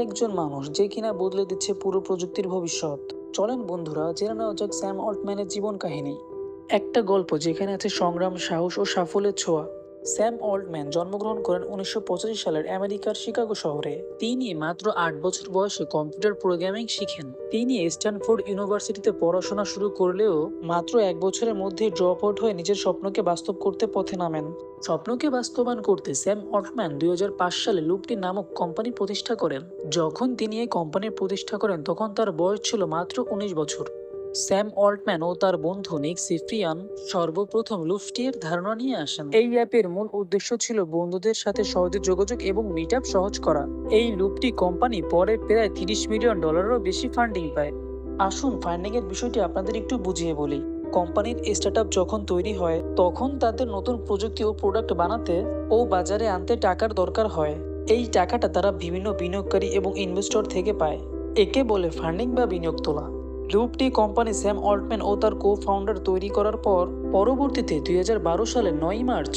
একজন মানুষ যে কিনা বদলে দিচ্ছে পুরো প্রযুক্তির ভবিষ্যৎ। চলেন বন্ধুরা, জেনে নেওয়া যাক স্যাম অল্টম্যানের জীবন কাহিনী। একটা গল্প যেখানে আছে সংগ্রাম, সাহস ও সাফল্যের ছোঁয়া। স্যাম অল্টম্যান জন্মগ্রহণ করেন উনিশশো পঁচাশি সালের আমেরিকার শিকাগো শহরে। তিনি মাত্র আট বছর বয়সে কম্পিউটার প্রোগ্রামিং শিখেন। তিনি স্ট্যানফোর্ড ইউনিভার্সিটিতে পড়াশোনা শুরু করলেও মাত্র এক বছরের মধ্যে ড্রপ আউট হয়ে নিজের স্বপ্নকে বাস্তব করতে পথে নামেন। স্বপ্নকে বাস্তবায়ন করতে স্যাম অল্টম্যান দুই সালে লুপটি নামক কোম্পানি প্রতিষ্ঠা করেন। যখন তিনি এই কোম্পানি প্রতিষ্ঠা করেন, তখন তার বয়স ছিল মাত্র উনিশ বছর। স্যাম অল্টম্যান ও তার বন্ধু নিক সিফ্রিয়ান সর্বপ্রথম লুফটির ধারণা নিয়ে আসেন। এই অ্যাপের মূল উদ্দেশ্য ছিল বন্ধুদের সাথে সহজে যোগাযোগ এবং মিট সহজ করা। এই লুপটি কোম্পানি পরে প্রায় তিরিশ মিলিয়ন ডলারেরও বেশি ফান্ডিং পায়। আসুন ফান্ডিং এর বিষয়টি আপনাদের একটু বুঝিয়ে বলি। কোম্পানির স্টার্ট যখন তৈরি হয়, তখন তাদের নতুন প্রযুক্তি ও প্রোডাক্ট বানাতে ও বাজারে আনতে টাকার দরকার হয়। এই টাকাটা তারা বিভিন্ন বিনিয়োগকারী এবং ইনভেস্টর থেকে পায়। একে বলে ফান্ডিং বা বিনিয়োগ তোলা। লুপটি কোম্পানি স্যাম অল্টম্যান ও তার কো ফাউন্ডার তৈরি করার পর পরবর্তীতে দুই হাজার বারো সালের নয় মার্চ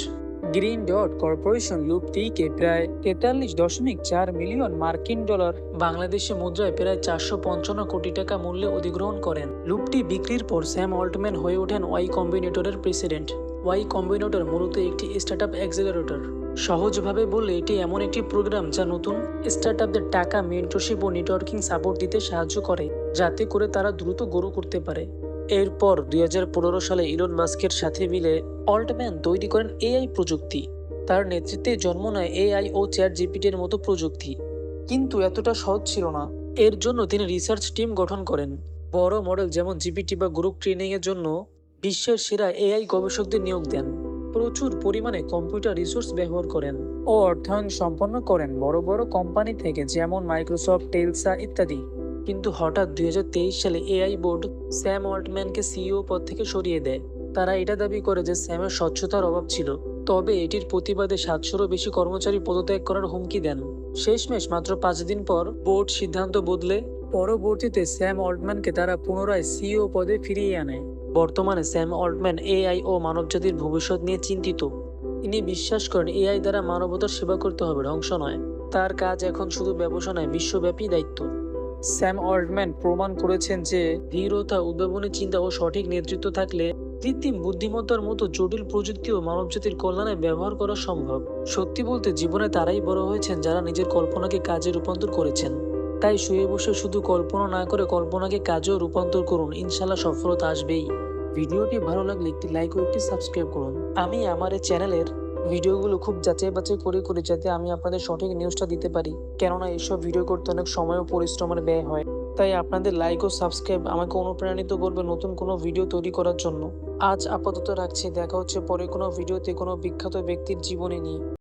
গ্রিন ডট কর্পোরেশন লুপটিকে প্রায় তেতাল্লিশ দশমিক চার মিলিয়ন মার্কিন ডলার বাংলাদেশি মুদ্রায় প্রায় চারশো পঞ্চান্ন কোটি টাকা মূল্যে অধিগ্রহণ করেন। লুপটি বিক্রির পর স্যাম অল্টম্যান হয়ে ওঠেন ওয়াই কম্বিনেটরের প্রেসিডেন্ট। ওয়াই কম্বিনেটর মূলত একটি স্টার্টআপ অ্যাক্সেলারেটর সহজভাবে বললে এটি এমন একটি প্রোগ্রাম যা নতুন স্টার্টআপদের টাকা মেন্টরশিপ ও নেটওয়ার্কিং সাপোর্ট দিতে সাহায্য করে, যাতে করে তারা দ্রুত গ্রো করতে পারে। এরপর দুই হাজার পনেরো সালে ইলন মাস্কের সাথে মিলে অল্টম্যান তৈরি করেন এআই প্রযুক্তি। তার নেতৃত্বে জন্ম নেয় এআই ও চ্যাট জিপিটির মতো প্রযুক্তি। কিন্তু এতটা সহজ ছিল না। এর জন্য তিনি রিসার্চ টিম গঠন করেন। বড় মডেল যেমন জিপিটি বা গ্রুপ ট্রেনিংয়ের জন্য বিশ্বের সেরা এআই গবেষকদের নিয়োগ দেন। প্রচুর পরিমাণে কম্পিউটার রিসোর্স ব্যবহার করেন ও অর্থায়ন সম্পন্ন করেন বড় বড় কোম্পানি থেকে, যেমন মাইক্রোসফট, টেলসা ইত্যাদি। কিন্তু হঠাৎ দুই হাজার তেইশ সালে এআই বোর্ড স্যাম অল্টম্যানকে সিইও পদ থেকে সরিয়ে দেয়। তারা এটা দাবি করে যে স্যামের স্বচ্ছতার অভাব ছিল। তবে এটির প্রতিবাদে সাতশোরও বেশি কর্মচারী পদত্যাগ করার হুমকি দেন। শেষমেশ মাত্র পাঁচ দিন পর বোর্ড সিদ্ধান্ত বদলে পরবর্তীতে স্যাম অল্টম্যানকে তারা পুনরায় সিইও পদে ফিরিয়ে আনে। বর্তমানে স্যাম অল্টম্যান, এআই ও মানবজাতির ভবিষ্যৎ নিয়ে চিন্তিত। তিনি বিশ্বাস করেন, এআই দ্বারা মানবতার সেবা করতে হবে, ধ্বংস নয়। তার কাজ এখন শুধু ব্যবসা নয়, বিশ্বব্যাপী দায়িত্ব। স্যাম অল্টম্যান প্রমাণ করেছেন যে, ধীরতা, উদ্ভাবনী চিন্তা ও সঠিক নেতৃত্ব থাকলে কৃত্রিম বুদ্ধিমত্তার মতো জটিল প্রযুক্তি প্রযুক্তিও মানবজাতির কল্যাণে ব্যবহার করা সম্ভব। সত্যি বলতে, জীবনে তারাই বড় হয়েছেন যারা নিজের কল্পনাকে কাজে রূপান্তর করেছেন। তাই শুয়ে বসে শুধু কল্পনা না করে কল্পনাকে কাজেও রূপান্তর করুন। ইনশাল্লাহ সফলতা আসবেই। ভিডিওটি ভালো লাগলে একটি লাইক ও একটি সাবস্ক্রাইব করুন। আমি আমার এই চ্যানেলের ভিডিওগুলো খুব যাচাই বাছাই করে করি যাতে আমি আপনাদের সঠিক নিউজটা দিতে পারি। কেননা এইসব ভিডিও করতে অনেক সময় ও পরিশ্রমের ব্যয় হয়। তাই আপনাদের লাইক ও সাবস্ক্রাইব আমাকে অনুপ্রাণিত করবে নতুন কোনো ভিডিও তৈরি করার জন্য। আজ আপাতত রাখছি। দেখা হচ্ছে পরে কোনো ভিডিওতে কোনো বিখ্যাত ব্যক্তির জীবনী নিয়ে।